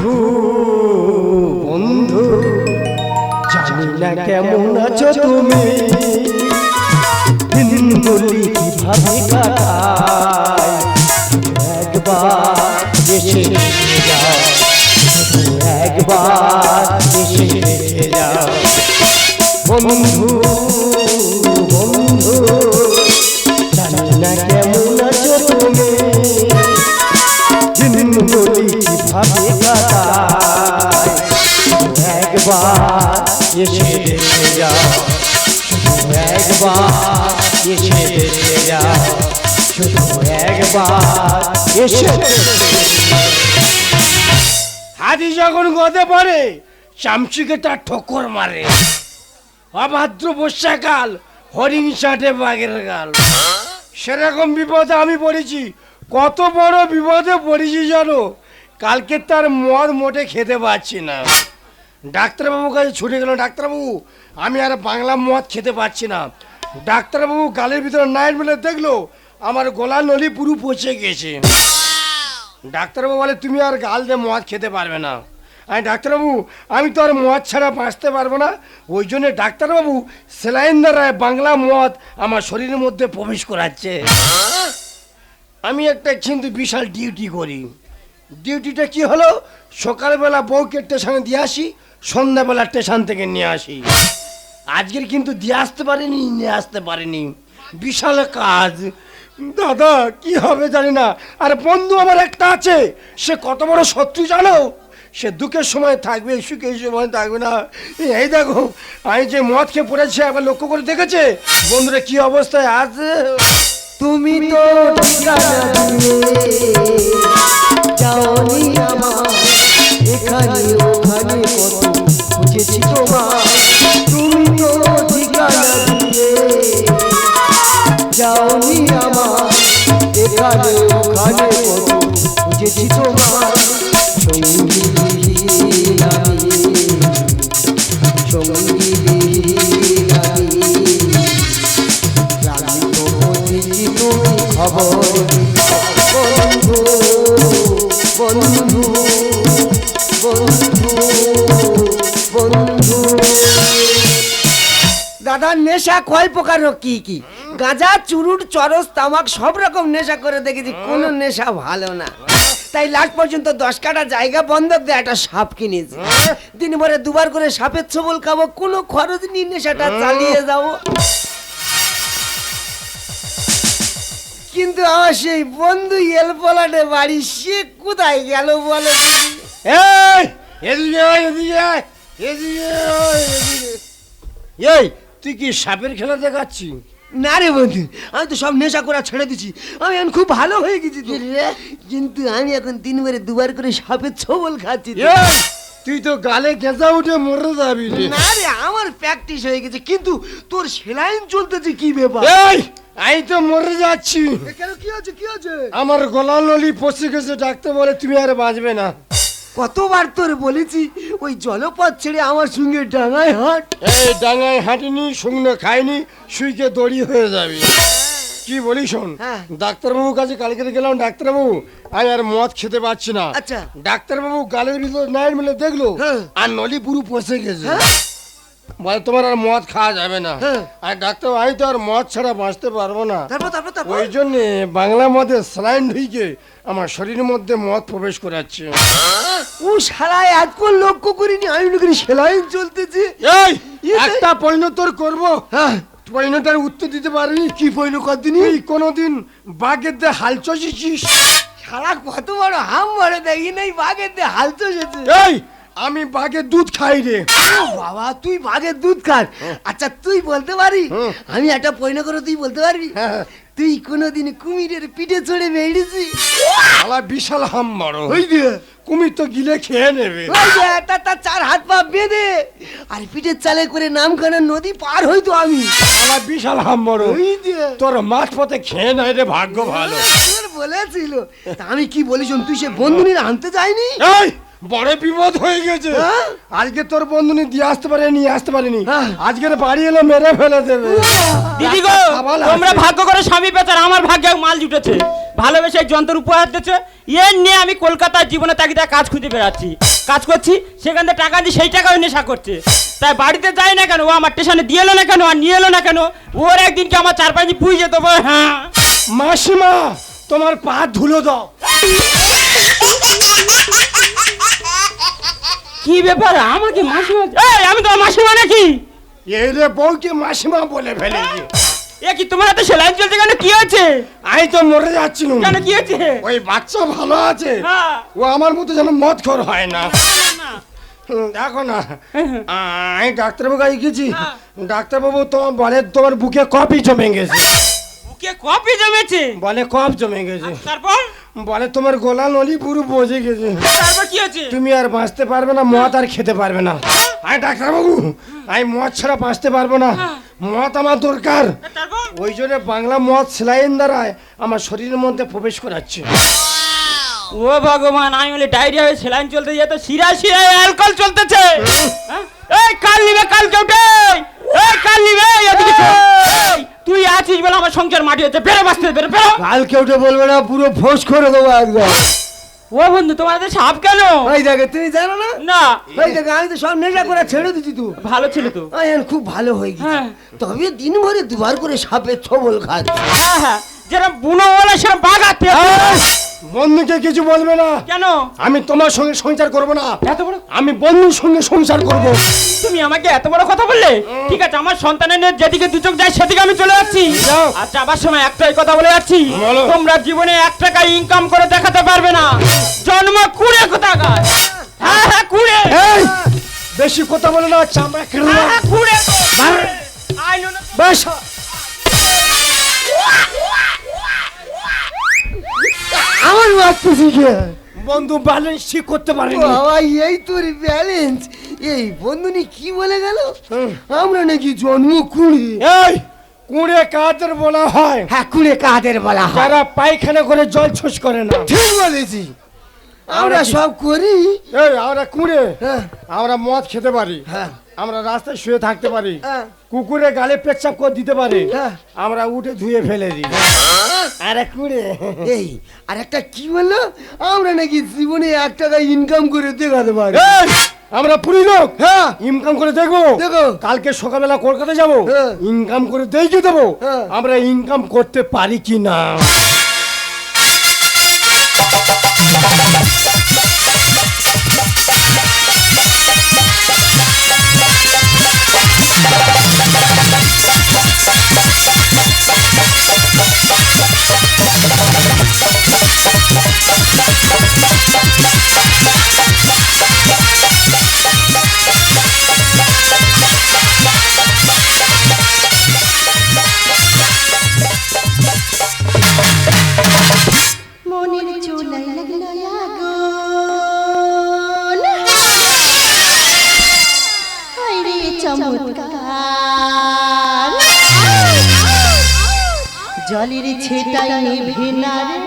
বন্ধু বন্ধু জানি না কেমন আছো তুমি। দিন বলি কীভাবে কাটায়? এসে দেখে যাও শুধু একবার এসে দেখে যাও শুধু একবার এসে হাতি যখন গদে পড়ে চামচিকে তার ঠোকর মারে। অভাদ্র বর্ষাকাল হরিণ চাটে বাঘের গাল। সেরকম বিপদে আমি পড়েছি। কত বড় বিপদে পড়েছি জানো? কালকে তার মদ মোটে খেতে পাচ্ছি না। ডাক্তারবাবুর কাছে ছুটে গেল, ডাক্তারবাবু, আমি আর বাংলা মদ খেতে পারছি না। ডাক্তারবাবু গালের ভিতরে নাইট মেলে দেখল, আমার গলা নলি পুরো পচে গেছে। ডাক্তারবাবু বলে, তুমি আর গাল দিয়ে মদ খেতে পারবে না। আমি ডাক্তারবাবু, আমি তো আর মদ ছাড়া বাঁচতে পারব না। ওই জন্য ডাক্তারবাবু সেলাইন দ্বারায় বাংলা মদ আমার শরীরের মধ্যে প্রবেশ করাচ্ছে। আমি একটা কিন্তু বিশাল ডিউটি করি। ডিউটিটা কি হলো? সকালবেলা বউকে স্টেশনে দিয়ে আসি সন্ধ্যাবেলা স্টেশন থেকে নিয়ে আসি। আজকের কিন্তু দিয়ে আসতে পারিনি, নিয়ে আসতে পারিনি। বিশাল কাজ। দাদা, কি হবে জানি না। আর বন্ধু আমার একটা আছে। সে কত বড় শত্রু জানো? সে দুঃখের সময় থাকবে, সুখের সময় থাকবে না। এই দেখো, আমি যে মদ খেয়ে পড়েছি, একবার লক্ষ্য করে দেখেছে? বন্ধুরা, কি অবস্থায় আছে? তুমি তো ঠিকানা নেশা কয় প্রকার কি কি গাঁজা, চুরুট, চরস, তামাক, সব রকম নেশা করে দেখেছি, কোনো নেশা ভালো না তাই লাস্ট পর্যন্ত দশ কাটা জায়গা বন্ধক দিয়ে একটা সাপ কিনেছি দিন ভরে দুবার করে সাপের ছবল খাব, কোনো খরচ নিয়ে নেশাটা, চালিয়ে যাব কিন্তু আমার সেই বন্ধু এল এলপলাটে বাড়ি, সে কোথায় গেল বলে? এই, এদিকে এদিকে এদিকে। এই তুই কি সাপের খেলা দেখাচ্ছি? না রে বন্ধু আমি তো সব নেশা করা ছেড়ে দিছি। আমি এখন খুব ভালো হয়ে গেছি তো। কিন্তু আমি এখন তিনবারে দুবার করে সাপের ছবল খাচ্ছি তো। এই, তুই তো গালে গেঁজা উঠে মরে যাবি রে। না রে আমার প্র্যাকটিস হয়ে গেছে। কিন্তু তোর সেলাইন চলতেছে কি ব্যাপার? এই আমি তো মরে যাচ্ছি। কেন কি আছে কি আছে আমার গলা নলি পচে গেছে ডাক্তার বলে তুমি আর বাঁচবে না। কতবার তোর বলেছি ওই জলপথ ছেড়ে আমার সঙ্গে ডাঙায় হাট এই ডাঙায় হাঁটিনি শুকনো খাইনি শুইকে দড়ি হয়ে যাবে কি বলি শোন হ্যাঁ। ডাক্তারবাবুর কাছে কালকে গেলাম ডাক্তারবাবু আমি আর মদ খেতে পারছি না আচ্ছা। ডাক্তারবাবু গালের ভিতর নাই মিলে দেখল হ্যাঁ। আর নলি পুরু পচে গেছে বলে তোমার আর মদ খাওয়া যাবে না। হ্যাঁ। আর ডাক্তার আমি তো আর মদ ছাড়া বাঁচতে পারব না। ওই জন্যে বাংলা মদে স্যালাইন ঢুকে আমার শরীরের মধ্যে মদ প্রবেশ করাচ্ছে। ও শালায় আজকাল লক্ষ্য করিনি আমি করি সেলাইন চলতেছে। এই ইয়ে একটা পরিণত করব। হ্যাঁ। পরিণতার উত্তর দিতে পারবি কি পইল কদিন তুই কোনোদিন বাঘের দিয়ে হাল চষেছিস। শালা কত বড় হাম মারে দেখি নাই বাঘের দিয়ে হাল চষেছে। এই আমি বাঘের দুধ খাই রে। বাবা তুই বাঘের দুধ খাস? আচ্ছা তুই বলতে পারি? আমি একটা পয়ন করে তুই বলতে পারবি? হ্যাঁ। তুই কোনোদিন কুমিরের পিঠে চড়ে বেড়েছি শালা বিশাল হাম বড় ওই দিয়ে কুমির তো গিলে খেয়ে নেবে। ওই যে তার তার চার হাত পা বেঁধে। আর পিঠের চালে করে নামখানা নদী পার হইতো আমি। শালা বিশাল হাম দিয়ে তোর মাছ পথে খেয়ে নাই রে ভাগ্য ভালো। বলেছিল। তা আমি কি বলি শোন তুই সে বন্ধুনির আনতে যায়নি? এই! বড় বিপদ হয়ে গেছে। হ্যাঁ? আজকে তোর বন্ধু দিয়ে আসতে পারে নিয়ে আসতে পারেনি। হ্যাঁ। আজকের বাড়ি এলো মেরে ফেলে দেবে। দিদি গো। তোমরা ভাগ্য করে স্বামী পেচার আমার ভাগ্যে মাল জুটেছে। ভালোবেসে যন্ত্র উপহার দিচ্ছে এ নিয়ে আমি কলকাতার জীবনে তাগিদা কাজ খুঁজে বেড়াচ্ছি। কাজ করছি সেখান থেকে টাকা দিয়ে সেই টাকাও নেশা করছে। তাই বাড়িতে যাই না কেন ও আমার স্টেশনে দিয়ে এলো না কেন আর নিয়ে এলো না কেন ওর একদিনকে আমার চার পাঁচ পুই যেত হ্যাঁ। মাসিমা তোমার পা ধুলো দাও। কি ব্যাপার? আমাকে মাসিমা এই আমি তোমার মাসিমা নাকি? এই রে বউকে মাসিমা বলে ফেলেছি। এ কি তোমার এত সেলাই চলছে কেন? কি হয়েছে? আমি তো মরে যাচ্ছিলাম। কেন কি হয়েছে? ওই বাচ্চা ভালো আছে। হ্যাঁ। ও আমার মতো যেন মদ খোর হয় না। না, না। দেখো না। আমি ডাক্তারবাবু কাছে গেছি হ্যাঁ। ডাক্তারবাবু তোমার বলে তোমার বুকে কপি জমে গেছে। বুকে কপি জমেছে? বলে কপ জমে গেছে। তারপর? বলে তোমার গোলা নলি পুরো বসে গেছে। তারপর কি হয়েছে? তুমি আর বাঁচতে পারবে না মদ আর খেতে পারবে না। আরে ডাক্তারবাবু আমি মদ ছাড়া বাঁচতে পারব না। মদ আমার দরকার। ওই জন্য বাংলা মদ সেলাইন দ্বারায় আমার শরীরের মধ্যে প্রবেশ করাচ্ছে। ও ভগবান আমি বলি ডায়রিয়া হয়ে সেলাইন চলতে যেত শিরা শিরা অ্যালকোহল চলতেছে। হ্যাঁ? এই কাল নিবে কাল কেউটে এই কাল নিবে। তুই আছিস বলে আমার সংসার মাটি হচ্ছে বেরো বাঁচতে বেরো বেরো। কালকে উঠে বলবে না পুরো ফোস করে দেবো একদম। ও বন্ধু তোমাদের সাপ কেন? ওই দেখে তুমি জানো না? না। ওই দেখে আমি তো সব নেশা করে ছেড়ে দিচ্ছি তো। ভালো ছিল তো। এখন খুব ভালো হয়ে গেছে। হ্যাঁ। তবে দিন ভরে দুবার করে সাপের ছবল খাচ্ছে হ্যাঁ হ্যাঁ। যেরকম বুনো বলে সেরকম বাগাতে বন্ধুকে কিছু বলবে না। কেন? আমি তোমার সঙ্গে সংসার করব না। এত বড় আমি বন্ধুর সঙ্গে সংসার করব। তুমি আমাকে এত বড় কথা বললে? ঠিক আছে আমার সন্তানের নিয়ে যেদিকে দু চোখ যায় সেদিকে আমি চলে যাচ্ছি। যাও। আর যাবার সময় একটাই কথা বলে যাচ্ছি। তোমরা জীবনে এক টাকা ইনকাম করে দেখাতে পারবে না। জন্ম কুড়ে কোথাকার? হ্যাঁ হ্যাঁ কুড়ে। এই বেশি কথা বলে না চামড়া কেটে হ্যাঁ হ্যাঁ কুড়ে। নো না বেশ। আমার বাচ্চা শিখে বন্ধু ব্যালেন্স ঠিক করতে পারেনি। বাবা এই তোর ব্যালেন্স এই বন্ধুনি কি বলে গেল? আমরা নাকি জন্ম কুড়ি। এই কুড়ে কাদের বলা হয়? হ্যাঁ কুড়ে কাদের বলা হয়? যারা পায়খানা করে জল ছুস করে না। ঠিক বলেছি। আমরা সব করি। এই আমরা কুড়ে। হ্যাঁ। আমরা মদ খেতে পারি। হ্যাঁ। আমরা রাস্তায় শুয়ে থাকতে পারি। হ্যাঁ। কুকুরে গালে পেচ্ছাপ করে দিতে পারি। হ্যাঁ। আমরা উঠে ধুয়ে ফেলে দিই। আরে কুড়ে। এই আর একটা কি বলল? আমরা নাকি জীবনে এক টাকা ইনকাম করে দেখাতে পারি। আমরা পুরি লোক। হ্যাঁ। ইনকাম করে দেখব। দেখো। কালকে সকালবেলা কলকাতা যাব। হ্যাঁ। ইনকাম করে দেখে দেবো। হ্যাঁ। আমরা ইনকাম করতে পারি কি না জলের ছেটাই নিভে না রে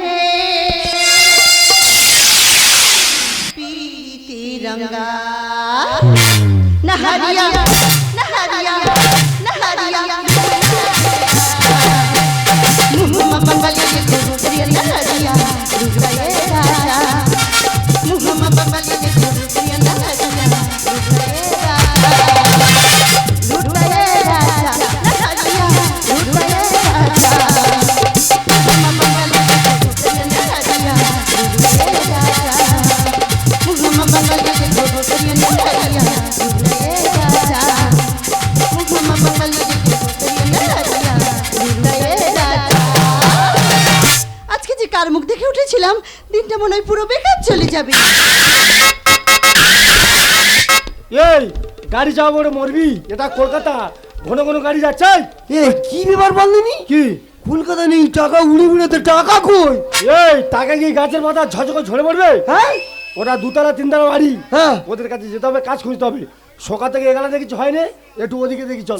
পীতে রঙ্গা মুখ দিনটা মনে হয় পুরো বেকার চলে যাবে। এই গাড়ি যাব বলে মরবি। এটা কলকাতা। ঘন ঘন গাড়ি যাচ্ছে এ কি ব্যাপার বলনি? কি? কলকাতা নেই টাকা উড়ে উড়ে তো টাকা কই? এই টাকা কি গাছের মাথা ঝঝকে ঝরে পড়বে? হ্যাঁ? ওরা দুতলা তিনতলা বাড়ি। হ্যাঁ। ওদের কাছে যেতে হবে কাজ খুঁজতে হবে। সকাল থেকে এগারোটা কিছু হয়নি একটু ওদিকে দেখি চল।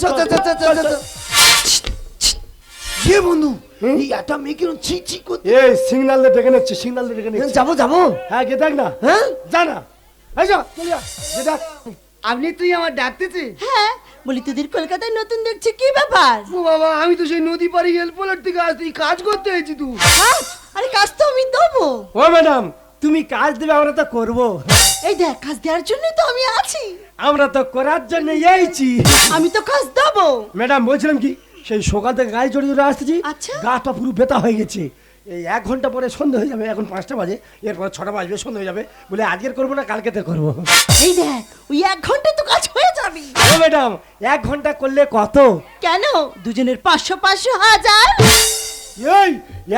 কে বন্ধু? এই একটা মেয়ে কিরম ছি ছি করতে এই সিগনাল দিয়ে ডেকে নিচ্ছে সিগনাল দিয়ে ডেকে নিচ্ছে। যাব যাব? হ্যাঁ গে দেখ না। হ্যাঁ? যা না। এই যা চলে যা যে দেখ। আপনি তুই আমার ডাকতেছে হ্যাঁ বলি তোদের কলকাতায় নতুন দেখছি কি ব্যাপার? ও বাবা আমি তো সেই নদী পাড়ি এলপোলার থেকে আসছি কাজ করতে হয়েছি তুই। আরে কাজ তো আমি দেবো। ও ম্যাডাম তুমি কাজ দেবে আমরা তো করব। এই দেখ কাজ দেওয়ার জন্যই তো আমি আছি। আমরা তো করার জন্য এইছি আমি তো কাজ দেবো। ম্যাডাম বলছিলাম কি সেই সকাল থেকে গায়ে জড়িয়ে জড়িয়ে আসতেছি। আচ্ছা। গাটা পুরো ব্যথা হয়ে গেছে। এই এক ঘণ্টা পরে সন্ধে হয়ে যাবে এখন পাঁচটা বাজে। এরপর ছটা বাজবে সন্ধে হয়ে যাবে। বলে আজকের করব না কালকেতে করব। এই দেখ ওই এক ঘন্টায় তো কাজ হয়ে যাবে। ও ম্যাডাম এক ঘণ্টা করলে কত? কেন? দুজনের পাঁচশো পাঁচশো হাজার। এই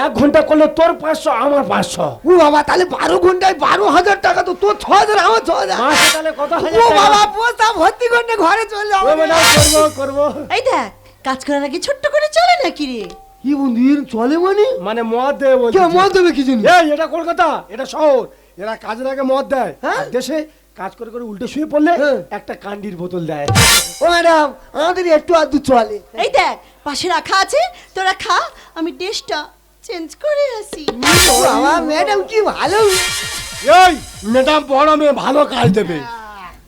এক ঘণ্টা করলে তোর পাঁচশো আমার পাঁচশো। ও বাবা তাহলে বারো ঘন্টায় বারো হাজার টাকা তো তোর ছ হাজার আমার ছ হাজার। তাহলে কত হাজার ও? বাবা পোস্তা ভর্তি করতে ঘরে চলে ম্যাডাম করব করব। এই দেখ কাজ করার আগে ছোট্ট করে চলে নাকি রে? কি বন্ধু এর চলে মানে? মানে মদ দেয় বলছি। কে মদ দেবে কি জন্য? এই এটা কলকাতা এটা শহর। এরা কাজের আগে মদ দেয়। হ্যাঁ? আর দেশে কাজ করে করে উল্টে শুয়ে পড়লে হ্যাঁ। একটা কান্ডির বোতল দেয়। ও ম্যাডাম আমাদের একটু আধটু চলে। এই দেখ পাশে রাখা আছে তোরা খা আমি ড্রেসটা চেঞ্জ করে আসি। বাবা ম্যাডাম কি ভালো। এই ম্যাডাম বড় মেয়ে ভালো কাজ দেবে।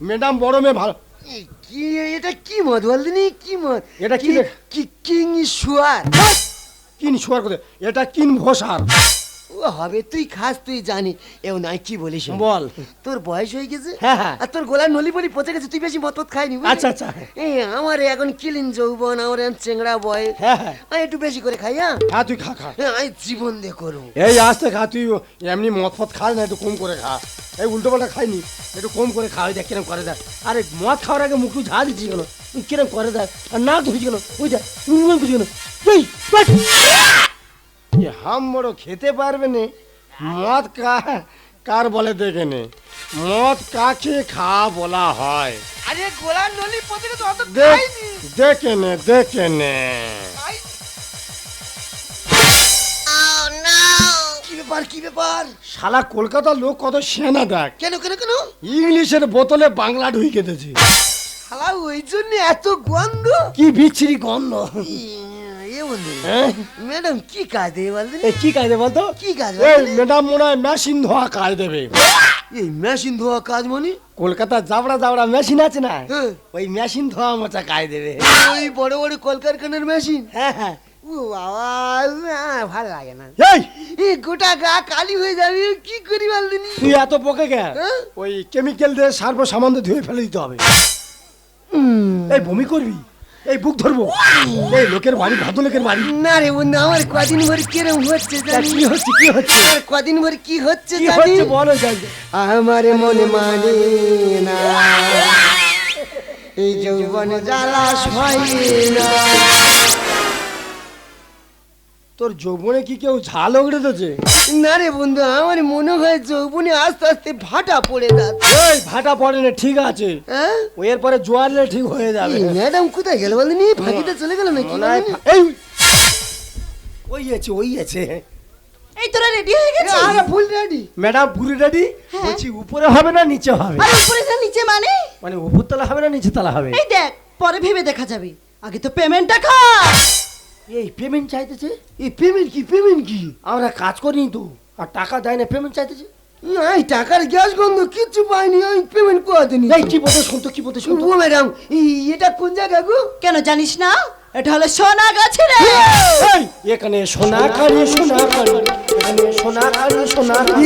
ম্যাডাম বড় মেয়ে ভালো এই কি এটা কি মদ? বলদিনি কি মদ? এটা কি কি কিং শুয়ার? কিন শোয়ার কোথায়? এটা কিন ভোসার। ও হবে তুই খাস তুই জানি। এও নাই কি বলিস বল। তোর বয়স হয়ে গেছে? হ্যাঁ, হ্যাঁ। আর তোর গোলার নলি পলি পচে গেছে তুই বেশি মত খাইনি? আচ্ছা, আচ্ছা। এই আমার এখন কিলিন যৌবন আমার এখন চেংড়া বয়স হ্যাঁ। আমি একটু বেশি করে খাই হ্যাঁ? হ্যাঁ তুই খা খা। আমি জীবন দিয়ে করব এই আসতে খা তুই এমনি মদ ফদ খাস না একটু কম করে খা। এই উল্টো পাল্টা খাইনি একটু কম করে খা ওই দেখ কিরম করে দেখ। আরে মদ খাওয়ার আগে মুখ ঝাঁ দিচ্ছি কেন? কিরম করে দেখ? আর না ধুইছি কেন? ওই দেখ খুঁজি কেন? হাম বড় খেতে পারবে না। মদ কা কার বলে দেখে নে। মদ কাকে খা বলা হয়। আরে গোলার নলি পচে গেছে অত দেখ দেখে নে দেখে নে। কি ব্যাপার কি ব্যাপার? শালা কলকাতার লোক কত সেনা দেখ। কেন কেন কেন? ইংলিশের বোতলে বাংলা ঢুকে দিয়েছি শালা ওই জন্য এত গন্ধ? কি বিচ্ছিরি গন্ধ। এ বন্ধু? ম্যাডাম কি কাজ দেবে বলদিনি এ কি কাজ বলতো কি কাজ এই ম্যাডাম মনে হয় মেশিন ধোয়া কাজ দেবে এই মেশিন ধোয়া কাজ মানে জাবড়া জাবড়া মেশিন আছে না। ওই মেশিন ধোয়া মোচা কাজ দেবে ওই বড় বড় কলকারখানার মেশিন হ্যাঁ হ্যাঁ ও বাবা ভালো লাগে না এই এই গোটা গা কালি হয়ে যাবে কি করি তুই এত গে? ওই কেমিক্যাল দিয়ে সার্ব সামান দিয়ে ধুয়ে ফেলে দিতে হবে এই বমি করবি এই বুক ধরবো। এই লোকের বাড়ি ভাদু লোকের বাড়ি। না রে বন্ধু আমার কদিন ভর কিরম হচ্ছে জানি? কি হচ্ছে কি হচ্ছে? আর কদিন ভর কি হচ্ছে কি জানি? হচ্ছে বলো জানি আমার মনে মানে না। এই যৌবন জ্বালা সয় না। তোর যৌবনে কি কেউ ঝাল ওগড়ে দিয়েছে না রে বন্ধু আমার মনে হয় যৌবনে আস্তে আস্তে ভাটা পড়ে যাচ্ছে। এই ভাটা পড়ে না ঠিক আছে। হ্যাঁ? ও এরপরে জোয়ারলে ঠিক হয়ে যাবে। ম্যাডাম কোথায় গেল বলদিনি ফাঁকিতে চলে গেল নাকি? মনে এই। ওই আছে ওই আছে। এই তোরা রেডি হয়ে গেছিস? আরে full ready madam puri ready হ্যাঁ। বলছি উপরে হবে না নিচে হবে? আর উপরে যা নিচে মানে? মানে উপর তলা হবে না নিচে তলা হবে? এই দেখ পরে ভেবে দেখা যাবে। আগে তো পেমেন্টটা খা। এই পেমেন্ট চাইতেছে? এই পেমেন্ট কি পেমেন্ট কি? আমরা কাজ করিনি তো আর টাকা দেয় না পেমেন্ট চাইতেছে। এই টাকার গ্যাস গন্ধ কিচ্ছু পাইনি আমি পেমেন্ট এই কি বলতে শুনতো কি বলতে শুনতো ম্যাডাম এটা কোন জায়গা গো? কেন জানিস না? এটা হলো সোনা গাছে রে এখানে সোনা কারি সোনা কারি এখানে সোনা কারি সোনা কারি।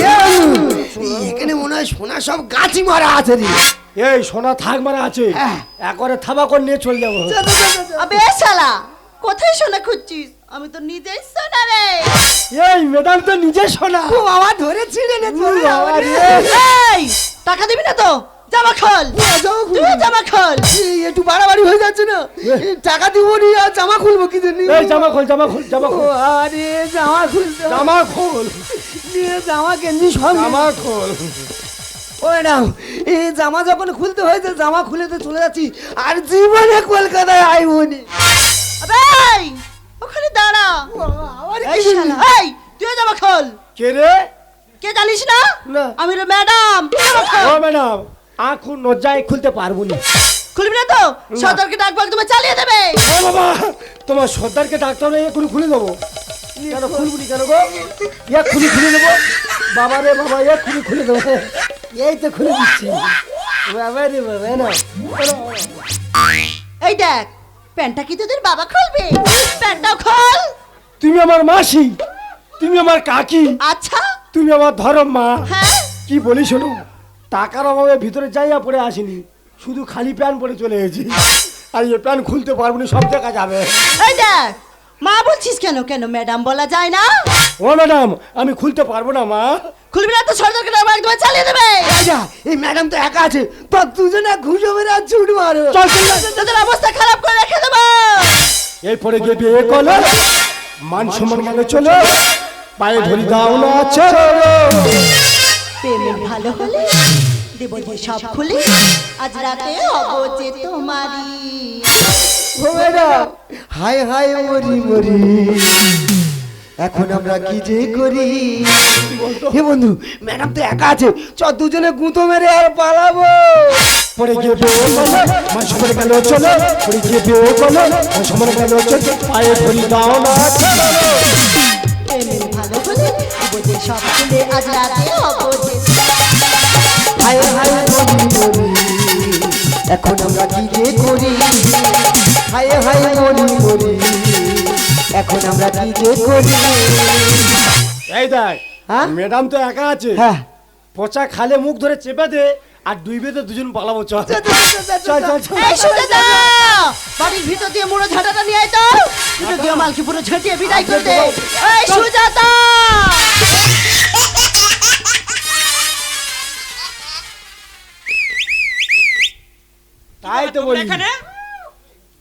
এখানে মনে হয় সোনা সব গাছি মারা আছে রে। এই সোনা থাক মারা আছে। হ্যাঁ। একবারে থাবা করে নিয়ে চলে যাব। আবে শালা। কোথায় সোনা খুঁজছিস? আমি তো নিজেই সোনা রে। এই ম্যাডাম তো নিজে সোনা। ও বাবা ধরে ছিঁড়ে নে। এই টাকা দিবি না তো? জামা খোল। তুই জামা খোল। এই, একটু বাড়াবাড়ি হয়ে যাচ্ছে না? টাকা দিব নি আর জামা খুলবো কি জন্য? এই জামা খোল জামা খোল জামা খোল। আরে জামা হবে। জামা খোল। নিয়ে জামা গেঞ্জি সব জামা খোল। ও ম্যাডাম এই জামা যখন খুলতে হয়েছে জামা খুলে তো চলে যাচ্ছি। আর জীবনে কলকাতায় আইব নি ওখানে দাঁড়া। এই কি শালা এই তুই জামা খোল। কে রে? কে জানিস না? না। আমি রে ম্যাডাম। খোল। ও ম্যাডাম আঁখু নজ্জায় খুলতে পারব না খুলবি না। তো সদরকে ডাকবো একদম চালিয়ে দেবে। ও বাবা তোমার সর্দারকে ডাক্তার এক্ষুনি খুলে দেবো। কেন খুলবুনি কেন গো? এক্ষুনি খুলে দেবো। বাবা রে বাবা এক্ষুনি খুলে দেবো। এই তো খুলে দিচ্ছি। বাবা রে বাবা না এই দেখ প্যান্টটা কি তোদের বাবা খুলবে? প্যান্টটাও খোল। তুমি আমার মাসি তুমি আমার কাকি আচ্ছা। তুমি আমার ধরম মা। হ্যাঁ। কি বলি শোনো টাকার অভাবে ভিতরে যাইয়া পড়ে আসিনি শুধু খালি প্যান পরে চলে এসেছি। আর এই প্যান খুলতে পারব না সব দেখা যাবে। এই দেখ মা বলছিস কেন কেন? ম্যাডাম বলা যায় না? ও ম্যাডাম আমি খুলতে পারব না মা। খুলবি না তো সর্দারকে আমার একদম চালিয়ে দেবে। রাজা এই ম্যাডাম তো একা আছে। তো দুজনে ঘুষে মেরে আর ছুট মারো। চল চল। তোদের অবস্থা খারাপ করে রেখে দেবো। এই পরে গিয়ে বিয়ে করল মান সম্মান মানে চলো। পায়ে ধরি দাও না চলো। প্রেমে ভালো হলে দেব যে সব খুলে আজ রাতে যে তোমারি হাই হাই মরি মরি। এখন আমরা কি যে করি? হে বন্ধু ম্যাডাম তো একা আছে। চ দুজনে গুঁতো মেরে আর পালাবো। পরে গিয়ে বিয়ে গেল চলো। পরে গিয়ে বিয়ে গেল চলো। পায়ে ধরি দাও না ভালো সব খুলে আজ রাতে হব যে হাই হাই মরি মরি। এখন আমরা কি যে করি? হাই হাই মরি মরি এখন আমরা কি যে করি? এই দেখ হ্যাঁ? ম্যাডাম তো একা আছে। হ্যাঁ। পচা খালে মুখ ধরে চেপে দে আর ডুইবে তো দুজন পালাবো চল। চল চল চল এই সুজাতা বাড়ির ভিতর দিয়ে মুড়ো ঝাঁটাটা নিয়ে আয় তো। ভিতর দিয়ে মালকে পুরো ঝাঁটিয়ে বিদায় করে দে এই সুজাতা তাই তো বলি। এখানে?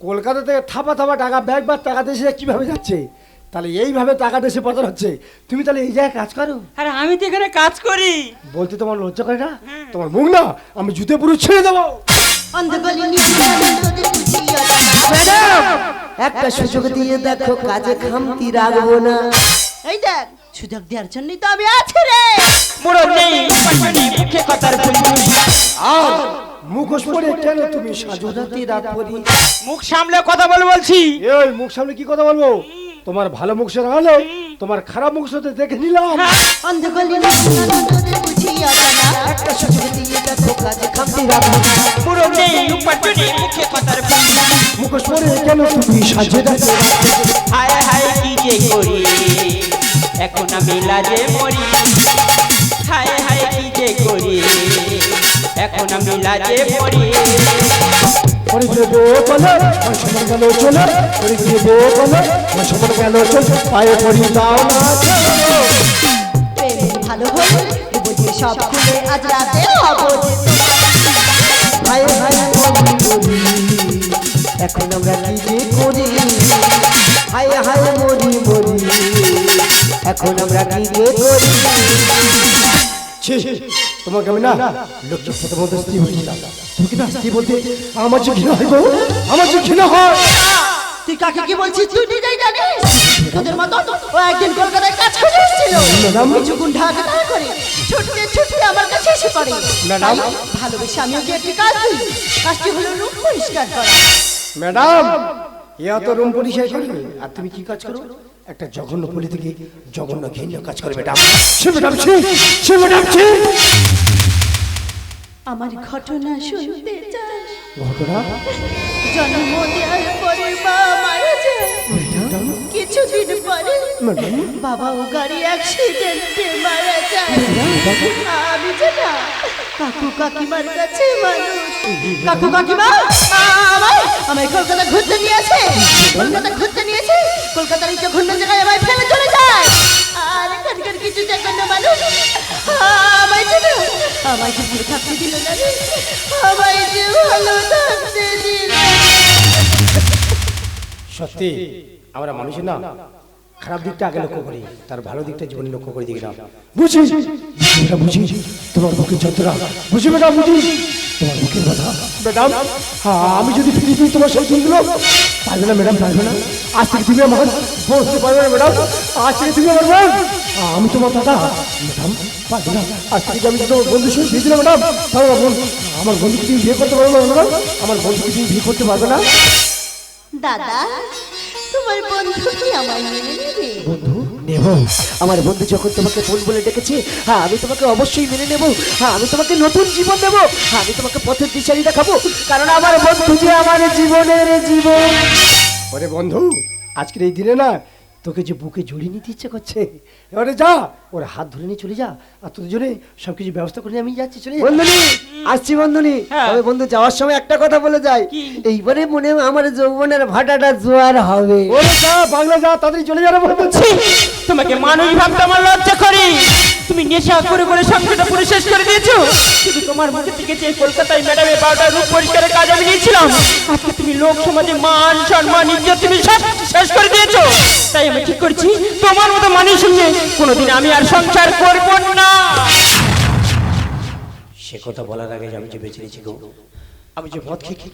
কলকাতা থেকে থাপা থাপা টাকা ব্যাগ বা টাকা দেশে কীভাবে যাচ্ছে? তাহলে এইভাবে টাকা দেশে পাচার হচ্ছে। তুমি তাহলে এই জায়গায় কাজ করো। আরে আমি তো এখানে কাজ করি। বলতে তোমার লজ্জা করে না? তোমার মুখ না আমি জুতে পুরো ছেড়ে দেবো। একটা সুযোগ দিয়ে দেখো কাজে খামতি রাখব না। এই দেখ সুযোগ দেওয়ার জন্যই তো আমি আছি রে। পুরো নেই কথার আর মুখোশ পরে কেন তুমি সাজোদাতে রাত পরি মুখ সামলে কথা বল বলছি। এই মুখ সামনে কি কথা বলব? তোমার ভালো মুখ সে হলে তোমার খারাপ মুখ সাথে দেখে নিলাম। অন্ধগলি নিয়ে তোদের একটা সুযোগ দিয়ে দেখো কাজে খামতি রাখব পুরো নেই পাটনি মুখে কথার মুখোশ পরে কেন তুমি সাজোদাতে হায় হায় কি যে করি। এখন আমি লাজে মরি। হায় হায় কি যে করি। এখন আমি লাজে গেল চলে গেল চলে পায়ে পড়ি দাও না ভালো হলে দেব যে সব খুলে আজ রাতে হব যে হাই হাই মরি মরি এখন আমরা কি যে করি? হাই হাই মরি মরি। এখন আমরা কি যে করি? তোমাকে আমি না লক্ষ্মী স্ত্রী বলছিলাম। তুমি না স্ত্রী বলতে আমার যে ঘৃণা হয় গো? আমার যে ঘৃণা হয়। তুই কাকে কি বলছিস? তুই নিজেই জানিস। তোদের মতো ও একদিন কলকাতায় কাজ করে এসেছিল। ম্যাডাম। কিছু করে ছুটতে ছুটতে আমার কাছে এসে পড়ে। ম্যাডাম। ভালোবেসে আমি ওকে একটি কাজ দিই। কাজটি হলো রূপ পরিষ্কার করা। ম্যাডাম এ এত রুম পরিষ্কার করবে আর তুমি কি কাজ করো? একটা জঘন্য পলি থেকে জঘন্য ঘৃণ্য কাজ করে ম্যাডাম। আমার ঘটনা শুনতে চাস? ঘটনা? জন্ম দেওয়ার পরে মারা যায়। কিছুদিন পরে বাবা ও গাড়ি অ্যাক্সিডেন্টে মারা যায়। আমি যে না কাকু কাকিমার কাছে মানুষ। কাকু কাকিমা আমায় আমায় কলকাতা ঘুরতে নিয়েছে। কলকাতা ঘুরতে নিয়েছে। কলকাতার এই জঘন্য জায়গায় আমায় ফেলে চলে যায়। আর এখানকার কিছু জঘন্য মানুষ, আমায় যে না আমায় যে ভালো থাকতে দিল না আমায় যে ভালো থাকতে দিল সত্যি, আমরা মানুষের না, খারাপ দিকটা আগে লক্ষ্য করি, তার ভালো দিকটা জীবনে লক্ষ্য করে দেখি না। বুঝি বুঝি তোমার বুকের যন্ত্রণা। বুঝি ম্যাডাম বুঝি তোমার বুকের কথা। ম্যাডাম হ্যাঁ আমি যদি ফিরে দিই তোমার সেই দিনগুলো পারবে না ম্যাডাম পারবে না। আজ থেকে তুমি আমার বলতে পারবে না ম্যাডাম। আজ থেকে তুমি আমার বোন আমি তোমার দাদা। ম্যাডাম পারবে না। আজ থেকে আমি তোমার বন্ধুর সঙ্গে বিয়ে দিলাম ম্যাডাম পারবে না বোন আমার বন্ধুকে তুমি বিয়ে করতে পারবে না ম্যাডাম। আমার বন্ধুকে তুমি বিয়ে করতে পারবে না। দাদা তোমার বন্ধু কি মেনে নেবে। বন্ধু নেব। আমার বন্ধু যখন তোমাকে বোন বলে ডেকেছে হ্যাঁ আমি তোমাকে অবশ্যই মেনে নেব। হ্যাঁ আমি তোমাকে নতুন জীবন দেব। হ্যাঁ আমি তোমাকে পথের দিশারি দেখাবো। কারণ আমার বন্ধু যে আমার জীবনের জীবন। ওরে বন্ধু, আজকের এই দিনে না তোকে যে বুকে জড়িয়ে নিতে ইচ্ছে করছে এবারে যা ওর হাত ধরে নিয়ে চলে যা আর তোদের জন্য সব কিছু ব্যবস্থা করে আমি যাচ্ছি চলে। বন্ধুনি আসছি বন্ধুনি হ্যাঁ। তবে বন্ধু যাওয়ার সময় একটা কথা বলে যাই? এইবারে মনে হয় আমার যৌবনের ভাটাটা জোয়ার হবে ওরে যা বাংলা যা তাড়াতাড়ি চলে যা বলছি তোমাকে মানুষ ভাবতে আমার লজ্জা করি তুমি নেশা করে করে সংসারটা পুরো শেষ করে দিয়েছ। শুধু তোমার মুখে থেকে যে কলকাতায় ম্যাডামের বারোটা রূপ পরিষ্কারের কাজ আমি নিয়েছিলাম। আজকে তুমি লোক, সমাজে মান, সম্মান, ইজ্জত, তুমি সব শেষ করে দিয়েছ। তাই আমি ঠিক করছি, তোমার মতো মানুষের সঙ্গে কোনোদিন আমি আর সংসার করব না। সে কথা বলার আগে আমি যে বেঁচে নিয়েছি গো, আমি যে মদ খেয়ে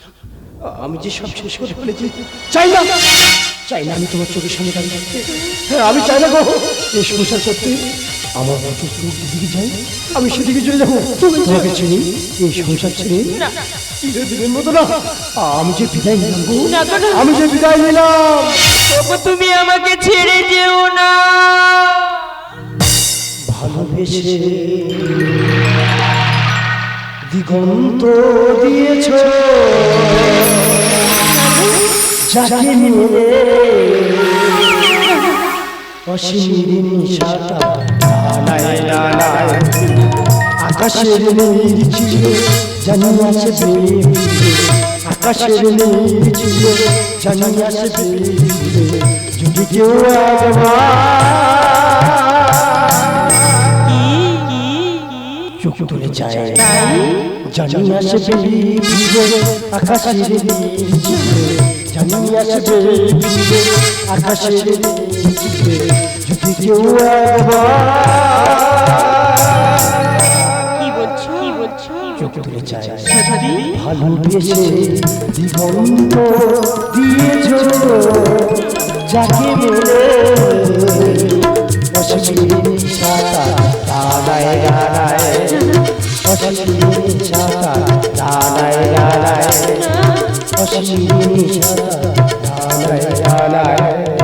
আমি যে সব শেষ করে ফেলেছি, চাই না। চাই না আমি তোমার চোখের সামনে দাঁড়িয়ে। হ্যাঁ আমি চাই না গো, এই সংসার করতে আমার মতো যেদিকে যাই আমি সেদিকে চলে যাব। তোমাকে চিনি এই সংসার ছেড়ে চিরদিনের মতো না। আমি যে বিদায় নিলাম আমি যে বিদায় নিলাম। তুমি আমাকে ছেড়ে যেও না। ভালোবেসে দিগন্ত দিয়েছ। যাকে মিলে অসীম ডানায় আকাশের নীল ছিল জানি আছে প্রেম আকাশের নীল ছিল জানি আছে প্রেম যদি কেউ চোখ তুলে যায় জানি বলছো? কি বলছো? চোখ তুলে যায় সত্যি ভালোবেসে দিগন্ত দিয়েছ যাকে মেলে অসীম সাতা দানায় দানায় অসীম সাতা দানায় দানায় অসীম সাতা দানায় দানায়